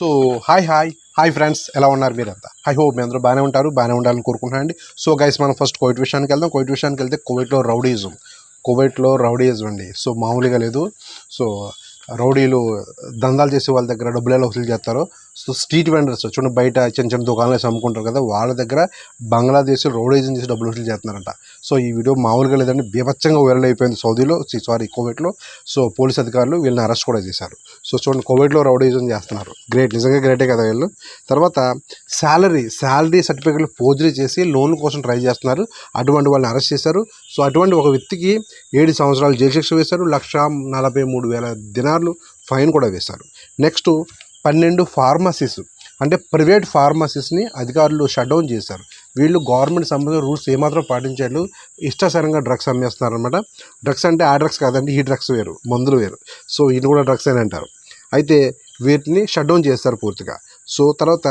So hi hi. Hi friends ఎలా ఉన్నారు మీరంతా? హై హోప్ మీ అందరూ బాగానే ఉంటారు బాగానే ఉండాలని కోరుకుంటున్నాను అండి సో గైస్ మనం ఫస్ట్ కోవిడ్ విషయానికి వెళ్దాం. కోవిడ్ విషయానికి వెళ్తే కోవిడ్లో రౌడీజం కోవిడ్లో రౌడీజం అండి. సో మామూలుగా లేదు. సో రౌడీలు దందాలు చేసే వాళ్ళ దగ్గర డబ్బులు ఎలా వసూలు చేస్తారో సో స్ట్రీట్ వెండర్స్ చూడండి బయట చిన్న చిన్న దుకాణాలు అమ్ముకుంటారు కదా వాళ్ళ దగ్గర బంగ్లాదేశ్ రౌడీజం చేసి డబ్బులు వసూలు చేస్తున్నారంట. సో ఈ వీడియో మామూలుగా లేదండి బీభత్సంగా వైరల్ అయిపోయింది సౌదీలో సారీ కోవిడ్లో. సో పోలీస్ అధికారులు వీళ్ళని అరెస్ట్ కూడా చేశారు. సో చూడండి కోవిడ్లో రౌడీజం చేస్తున్నారు. గ్రేట్ నిజంగా గ్రేటే కదా వీళ్ళు. తర్వాత శాలరీ శాలరీ సర్టిఫికేట్లు ఫోర్జరీ చేసి లోన్ కోసం ట్రై చేస్తున్నారు. అటువంటి వాళ్ళని అరెస్ట్ చేశారు. సో అటువంటి ఒక వ్యక్తికి ఏడు సంవత్సరాలు జైలు శిక్ష వేశారు. లక్ష నలభై మూడు వేల దినార్లు ఫైన్ కూడా వేశారు. నెక్స్ట్ పన్నెండు ఫార్మసీస్ అంటే ప్రైవేట్ ఫార్మసీస్ని అధికారులు షట్డౌన్ చేశారు. వీళ్ళు గవర్నమెంట్ సంబంధించిన రూల్స్ ఏమాత్రం పాటించారు ఇష్టాసరంగా డ్రగ్స్ అమ్మేస్తున్నారు అనమాట డ్రగ్స్ అంటే ఆ డ్రగ్స్ కాదండి ఈ డ్రగ్స్ వేరు మందులు వేరు. సో ఇది కూడా డ్రగ్స్ అని అంటారు. అయితే వీటిని షట్డౌన్ చేస్తారు పూర్తిగా. సో తర్వాత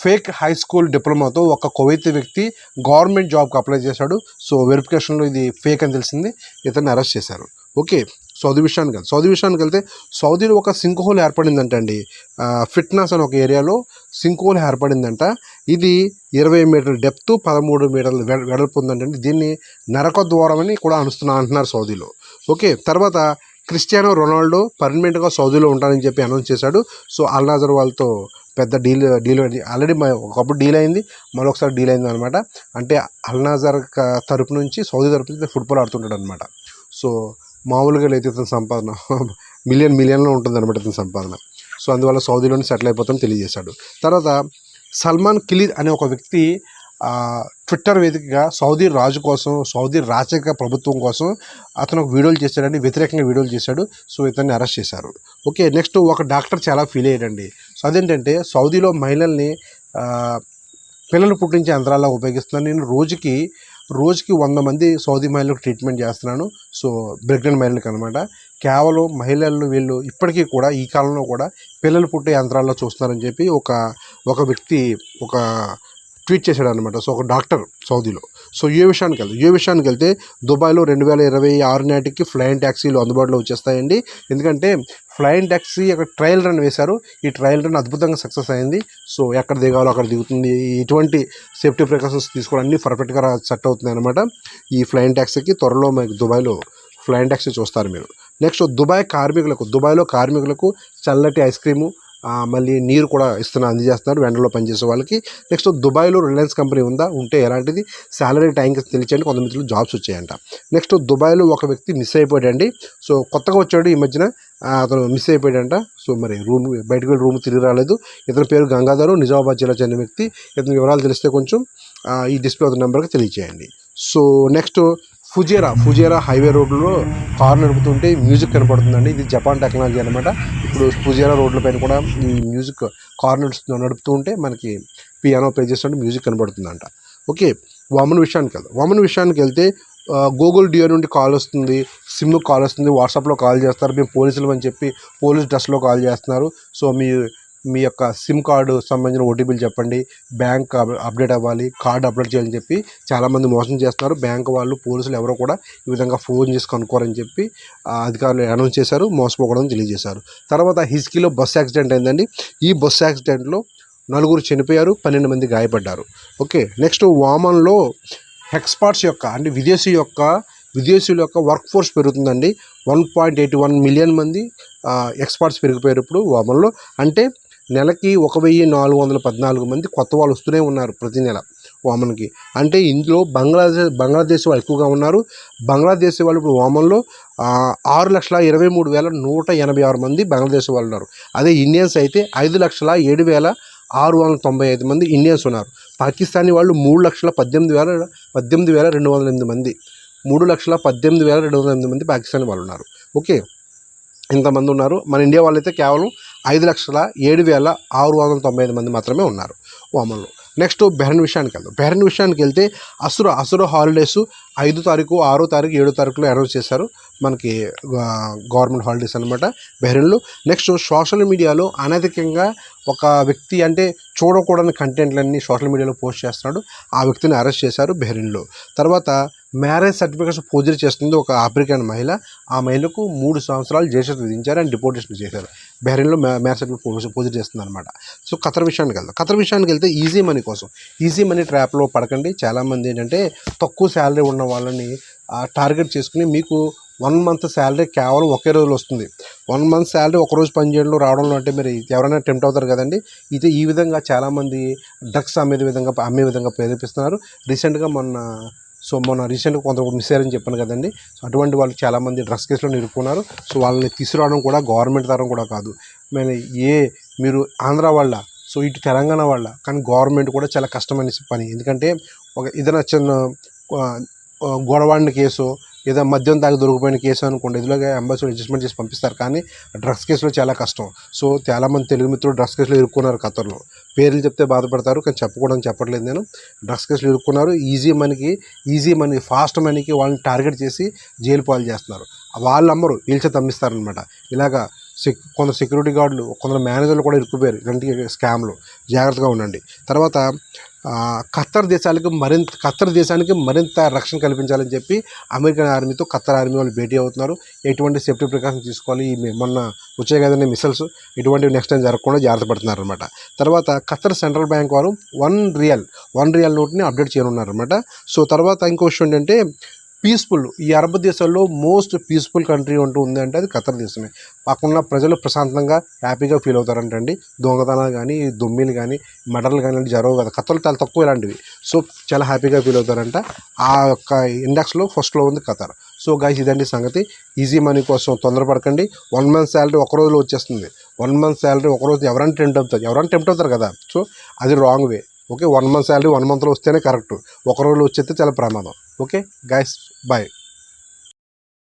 ఫేక్ హై స్కూల్ డిప్లొమాతో ఒక కొవైతీ వ్యక్తి గవర్నమెంట్ జాబ్కి అప్లై చేశాడు. సో వెరిఫికేషన్లో ఇది ఫేక్ అని తెలిసింది. ఇతన్ని అరెస్ట్ చేశారు. ఓకే సౌదీ విషయానికి వెళ్తే సౌదీ విషయానికి వెళ్తే సౌదీలో ఒక సింక్ హోల్ ఏర్పడిందంట అండి. ఫిట్నెస్ అని ఒక ఏరియాలో సింక్ హోల్ ఏర్పడిందంట. ఇది ఇరవై మీటర్ల డెప్త్ పదమూడు మీటర్ల వెడ- వెడల్పు ఉందంటండి దీన్ని నరక ద్వారం అని కూడా అనుస్తున్నా అంటున్నారు సౌదీలో. ఓకే తర్వాత క్రిస్టియానో రొనాల్డో పర్మనెంట్గా సౌదీలో ఉంటానని చెప్పి అనౌన్స్ చేశాడు. సో అల్ నజర్ వాళ్ళతో పెద్ద డీల్ డీల్ ఆల్రెడీ ఒకప్పుడు డీల్ అయింది మరొకసారి డీల్ అయింది అనమాట. అంటే అల్ నజర్ తరపు నుంచి సౌదీ తరపు నుంచి ఫుట్బాల్ ఆడుతుంటాడు అనమాట సో మామూలుగా అయితే ఇతని సంపాదన మిలియన్ మిలియన్లో ఉంటుంది అనమాట ఇతని సంపాదన. సో అందువల్ల సౌదీలోనే సెటిల్ అయిపోతామని తెలియజేశాడు. తర్వాత సల్మాన్ కిలీద్ అనే ఒక వ్యక్తి ట్విట్టర్ వేదికగా సౌదీ రాజు కోసం సౌదీ రాజకీయ ప్రభుత్వం కోసం అతను ఒక వీడియోలు చేశాడండి వ్యతిరేకంగా వీడియోలు చేశాడు. సో ఇతన్ని అరెస్ట్ చేశారు. ఓకే నెక్స్ట్ ఒక డాక్టర్ చాలా ఫీల్ అయ్యాడండి. సో అదేంటంటే సౌదీలో మహిళల్ని పిల్లలు పుట్టించే యంత్రాల్లో ఉపయోగిస్తున్నాను. నేను రోజుకి రోజుకి వంద మంది సౌదీ మహిళలకు ట్రీట్మెంట్ చేస్తున్నాను. సో ప్రెగ్నెంట్ మహిళలకు అనమాట కేవలం మహిళలు వీళ్ళు ఇప్పటికీ కూడా ఈ కాలంలో కూడా పిల్లలు పుట్టే యంత్రాల్లో చూస్తున్నారని చెప్పి ఒక ఒక వ్యక్తి ఒక ట్వీట్ చేశాడు అనమాట సో ఒక డాక్టర్ సౌదీలో. సో ఏ విషయానికి వెళ్తే ఏ విషయానికి వెళ్తే దుబాయ్లో రెండు వేల ఇరవై ఆరు నాటికి ఫ్లైన్ ట్యాక్సీలు అందుబాటులో వచ్చేస్తాయండి. ఎందుకంటే ఫ్లైన్ ట్యాక్సీ అక్కడ ట్రయల్ రన్ వేశారు. ఈ ట్రయల్ రన్ అద్భుతంగా సక్సెస్ అయింది. సో ఎక్కడ దిగాలో అక్కడ దిగుతుంది. ఎటువంటి సేఫ్టీ ప్రికాషన్స్ తీసుకోవడం అన్నీ పర్ఫెక్ట్గా సెట్ అవుతుంది అనమాట ఈ ఫ్లైన్ ట్యాక్సీకి త్వరలో మీకు దుబాయ్లో ఫ్లైన్ ట్యాక్సీ చూస్తారు మీరు. నెక్స్ట్ దుబాయ్ కార్మికులకు దుబాయ్లో కార్మికులకు చల్లటి ఐస్ క్రీము మళ్ళీ నీరు కూడా ఇస్తున్నా అందజేస్తున్నారు వెంటలో పనిచేసే వాళ్ళకి. నెక్స్ట్ దుబాయ్లో రిలయన్స్ కంపెనీ ఉందా? ఉంటే ఎలాంటిది? శాలరీ టైంకి తెలియచండి కొంతమందిలో జాబ్స్ వచ్చాయంట. నెక్స్ట్ దుబాయ్లో ఒక వ్యక్తి మిస్ అయిపోయాడండి. సో కొత్తగా వచ్చాడు ఈ మధ్యన. అతను మిస్ అయిపోయాడంట. సో మరి రూమ్ బయటకు వెళ్ళి రూమ్ తిరిగి రాలేదు. ఇతని పేరు గంగాధరు నిజామాబాద్ జిల్లా చెందిన వ్యక్తి. ఇతని వివరాలు తెలిస్తే కొంచెం ఈ డిస్ప్లే అవుతున్న నెంబర్కి తెలియచేయండి. So next Fujairah Fujairah highway రోడ్లో కార్ నడుపుతుంటే మ్యూజిక్ కనపడుతుందండి. ఇది జపాన్ టెక్నాలజీ అనమాట ఇప్పుడు ఫుజేరా రోడ్ల పైన కూడా ఈ మ్యూజిక్ కార్ నడుస్తూ నడుపుతూ ఉంటే మనకి పియానో ప్లే చేస్తుంటే మ్యూజిక్ కనపడుతుందంట. ఓకే వామన్ విషయానికి వెళ్దాం. వామన్ విషయానికి వెళ్తే గూగుల్ డియో నుండి కాల్ వస్తుంది సిమ్ కాల్ వస్తుంది వాట్సాప్లో కాల్ చేస్తారు మేము పోలీసులు అని చెప్పి పోలీస్ డ్రెస్లో కాల్ చేస్తున్నారు. సో మీ మీ యొక్క సిమ్ కార్డు సంబంధించిన ఓటీపీలు చెప్పండి. బ్యాంక్ అప్డేట్ అవ్వాలి. కార్డు అప్డేట్ చేయాలని చెప్పి చాలామంది మోసం చేస్తున్నారు. బ్యాంక్ వాళ్ళు పోలీసులు ఎవరో కూడా ఈ విధంగా ఫోన్ చేసి కనుక్కోరని చెప్పి అధికారులు అనౌన్స్ చేశారు. మోసపోకూడదని తెలియజేశారు. తర్వాత హిస్కీలో బస్సు యాక్సిడెంట్ అయిందండి. ఈ బస్సు యాక్సిడెంట్లో నలుగురు చనిపోయారు పన్నెండు మంది గాయపడ్డారు. ఓకే నెక్స్ట్ వామన్లో ఎక్స్పర్ట్స్ యొక్క అంటే విదేశీ యొక్క విదేశీయుల యొక్క వర్క్ ఫోర్స్ పెరుగుతుందండి. One point eighty one million మంది ఎక్స్పర్ట్స్ పెరిగిపోయారు ఇప్పుడు వామన్లో. అంటే నెలకి ఒక వెయ్యి నాలుగు వందల పద్నాలుగు మంది కొత్త వాళ్ళు వస్తూనే ఉన్నారు ప్రతి నెల ఓమన్కి అంటే ఇందులో బంగ్లాదేశ్ బంగ్లాదేశ్ వాళ్ళు ఎక్కువగా ఉన్నారు. బంగ్లాదేశ్ వాళ్ళు ఇప్పుడు ఓమన్లో ఆరు లక్షల ఇరవై మూడు వేల నూట ఎనభై ఆరు మంది బంగ్లాదేశ్ వాళ్ళు ఉన్నారు. అదే ఇండియన్స్ అయితే ఐదు లక్షల ఏడు వేల ఆరు వందల తొంభై ఐదు మంది ఇండియన్స్ ఉన్నారు. పాకిస్తానీ వాళ్ళు మూడు లక్షల పద్దెనిమిది వేల పద్దెనిమిది వేల రెండు వందల ఎనిమిది మంది మూడు లక్షల పద్దెనిమిది వేల రెండు వందల ఎనిమిది మంది పాకిస్తానీ వాళ్ళు ఉన్నారు. ఓకే? ఇంతమంది ఉన్నారు. మన ఇండియా వాళ్ళైతే కేవలం ఐదు లక్షల ఏడు వేల ఆరు వందల తొంభై ఐదు మంది మాత్రమే ఉన్నారు ఓమన్లో నెక్స్ట్ బెహ్రన్ విషయానికి వెళ్దాం. బెహ్రన్ విషయానికి వెళ్తే అసుర అసుర హాలిడేస్ ఐదు తారీఖు ఆరో తారీఖు ఏడో తారీఖులో అనౌన్స్ చేశారు. మనకి గవర్నమెంట్ హాలిడేస్ అనమాట బెహ్రెన్లో. నెక్స్ట్ సోషల్ మీడియాలో అనధికంగా ఒక వ్యక్తి అంటే చూడకూడని కంటెంట్లన్నీ సోషల్ మీడియాలో పోస్ట్ చేస్తున్నాడు. ఆ వ్యక్తిని అరెస్ట్ చేశారు బెహ్రెన్లో. తర్వాత మ్యారేజ్ సర్టిఫికేట్స్ పూజలు చేస్తుంది ఒక ఆఫ్రికన్ మహిళ. ఆ మహిళకు మూడు సంవత్సరాలు జైలు విధించారు అండ్ డిపోర్టేషన్ చేశారు. బెహ్రెన్లో మ్యారేజ్ సర్టిఫికేట్ ఫోర్జరీ చేస్తుంది అనమాట సో ఖతర్ విషయానికి వెళ్దాం. ఖతర్ విషయానికి వెళ్తే ఈజీ మనీ కోసం. ఈజీ మనీ ట్రాప్లో పడకండి. చాలామంది ఏంటంటే తక్కువ శాలరీ ఉన్న వాళ్ళని టార్గెట్ చేసుకుని మీకు వన్ మంత్ శాలరీ కేవలం ఒకే రోజులో వస్తుంది. వన్ మంత్ శాలరీ ఒక రోజు పని రావడంలో అంటే మీరు ఎవరైనా టెంప్ట్ అవుతారు కదండి ఇది ఈ విధంగా చాలామంది డ్రగ్స్ అమ్మే విధంగా అమ్మే విధంగా ప్రేరేపిస్తున్నారు. రీసెంట్గా మొన్న సో మొన్న రీసెంట్గా కొంత మిస్ అయ్యారని చెప్పాను కదండి. సో అటువంటి వాళ్ళు చాలామంది డ్రగ్స్ కేసులో నిరుక్కున్నారు సో వాళ్ళని తీసుకురావడం కూడా గవర్నమెంట్ తరం కూడా కాదు. మేము ఏ మీరు ఆంధ్ర వాళ్ళ సో ఇటు తెలంగాణ వాళ్ళ కానీ గవర్నమెంట్ కూడా చాలా కష్టమైన పని. ఎందుకంటే ఒక ఏదైనా చిన్న గొడవాడిన కేసు ఏదో మద్యం తాగి దొరికిపోయిన కేసు అనుకోండి. ఇదిలోగా అంబాసిడర్ అడ్జస్ట్మెంట్ చేసి పంపిస్తారు. కానీ డ్రగ్స్ కేసులో చాలా కష్టం. సో చాలామంది తెలుగు మిత్రులు డ్రగ్స్ కేసులో ఇరుక్కున్నారు ఖతర్లో పేర్లు చెప్తే బాధపడతారు కానీ చెప్పకూడదని చెప్పట్లేదు నేను. డ్రగ్స్ కేసులు ఇరుక్కున్నారు. ఈజీ మనీకి ఈజీ మనీ ఫాస్ట్ మనీకి వాళ్ళని టార్గెట్ చేసి జైలు పాలు చేస్తున్నారు. వాళ్ళు అమ్మరు వీల్చే తమ్మిస్తారనమాట ఇలాగా సెక్ కొందరు సెక్యూరిటీ గార్డులు కొందరు మేనేజర్లు కూడా ఇరుక్కుపోయారు. ఇలాంటి స్కామ్లు. జాగ్రత్తగా ఉండండి. తర్వాత ఖత్తర్ దేశాలకు మరింత ఖత్తర్ దేశానికి మరింత రక్షణ కల్పించాలని చెప్పి అమెరికన్ ఆర్మీతో ఖత్తర్ ఆర్మీ వాళ్ళు భేటీ అవుతున్నారు. ఎటువంటి సేఫ్టీ ప్రికాషన్ తీసుకోవాలి ఈ మొన్న వచ్చాయి కదండి మిసల్స్ ఇటువంటివి నెక్స్ట్ టైం జరగకుండా జాగ్రత్త పడుతున్నారు అనమాట తర్వాత ఖత్తర్ సెంట్రల్ బ్యాంక్ వారు వన్ రియల్ వన్ రియల్ నోట్ని అప్డేట్ చేయనున్నారు అనమాట సో తర్వాత ఇంకో విషయం ఏంటంటే పీస్ఫుల్ ఈ అరబ్ దేశాల్లో మోస్ట్ పీస్ఫుల్ కంట్రీ అంటూ ఉందంటే అది ఖతర్ దేశమే. పక్కన ప్రజలు ప్రశాంతంగా హ్యాపీగా ఫీల్ అవుతారంటండి దొంగతనాలు కానీ దొమ్మిలు కానీ మెడల్ కానీ ఇలాంటివి జరగవు కదా. ఖతర్లు చాలా తక్కువ ఇలాంటివి. సో చాలా హ్యాపీగా ఫీల్ అవుతారంట. ఆ యొక్క ఇండెక్స్లో ఫస్ట్లో ఉంది ఖతర్. సో గైస్ ఇదండి సంగతి. ఈజీ మనీ కోసం తొందరపడకండి. వన్ మంత్ శాలరీ ఒక రోజులో వచ్చేస్తుంది. వన్ మంత్ శాలరీ ఒక రోజు ఎవరైనా టెంప్ట్ అవుతారు. ఎవరైనా టెంప్ట్ అవుతారు కదా. సో అది wrong way okay one month salary one మంత్లో వస్తేనే కరెక్ట్ ఒక రోజులో వచ్చేస్తే చాలా ప్రమాదం. Okay guys bye